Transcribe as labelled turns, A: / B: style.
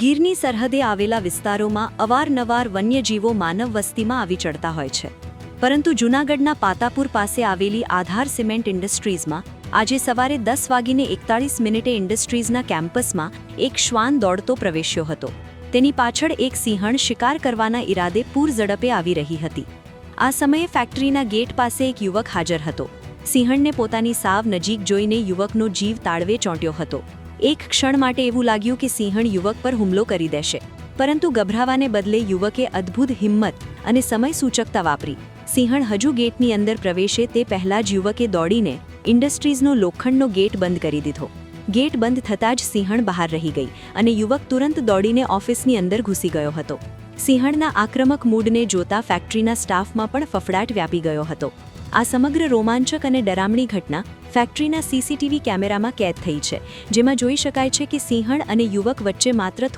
A: ગીરની સરહદે આવેલા વિસ્તારોમાં અવારનવાર વન્યજીવો માનવ વસ્તીમાં આવી ચડતા હોય છે. પરંતુ જૂનાગઢના પાતાપુર પાસે આવેલી આધાર સિમેન્ટ ઇન્ડસ્ટ્રીઝમાં આજે સવારે દસ વાગીને એકતાળીસ મિનિટે ઇન્ડસ્ટ્રીઝના કેમ્પસમાં એક શ્વાન દોડતો પ્રવેશ્યો હતો. તેની પાછળ એક સિંહણ શિકાર કરવાના ઈરાદે પૂર ઝડપે આવી રહી હતી. આ સમયે ફેક્ટરીના ગેટ પાસે એક યુવક હાજર હતો. સિંહણને પોતાની સાવ નજીક જોઈને યુવકનો જીવ તાળવે ચોંટ્યો હતો. એક ક્ષણ માટે એવું લાગ્યું કે સિંહણ યુવક પર હુમલો કરી દેશે. પરંતુ ગભરાવાને બદલે યુવકે અદ્ભુત હિંમત અને સમય સૂચકતા વાપરી. સિંહણ હજુ ગેટની અંદર પ્રવેશે તે પહેલાં જ યુવકે દોડીને ઇન્ડસ્ટ્રીઝનો લોખંડનો ગેટ બંધ કરી દીધો. ગેટ બંધ થતાં જ સિંહણ બહાર રહી ગઈ અને યુવક તુરંત દોડીને ઓફિસની અંદર ઘૂસી ગયો હતો. સિંહણના આક્રમક મૂડને જોતા ફેક્ટરીના સ્ટાફમાં પણ ફફડાટ વ્યાપી ગયો હતો. આ સમગ્ર રોમાંચક અને ડરામણી ઘટના ફેક્ટરીના સીસીટીવી કેમેરામાં કેદ થઈ છે, જેમાં જોઈ શકાય છે કે સિંહણ અને યુવક વચ્ચે માત્ર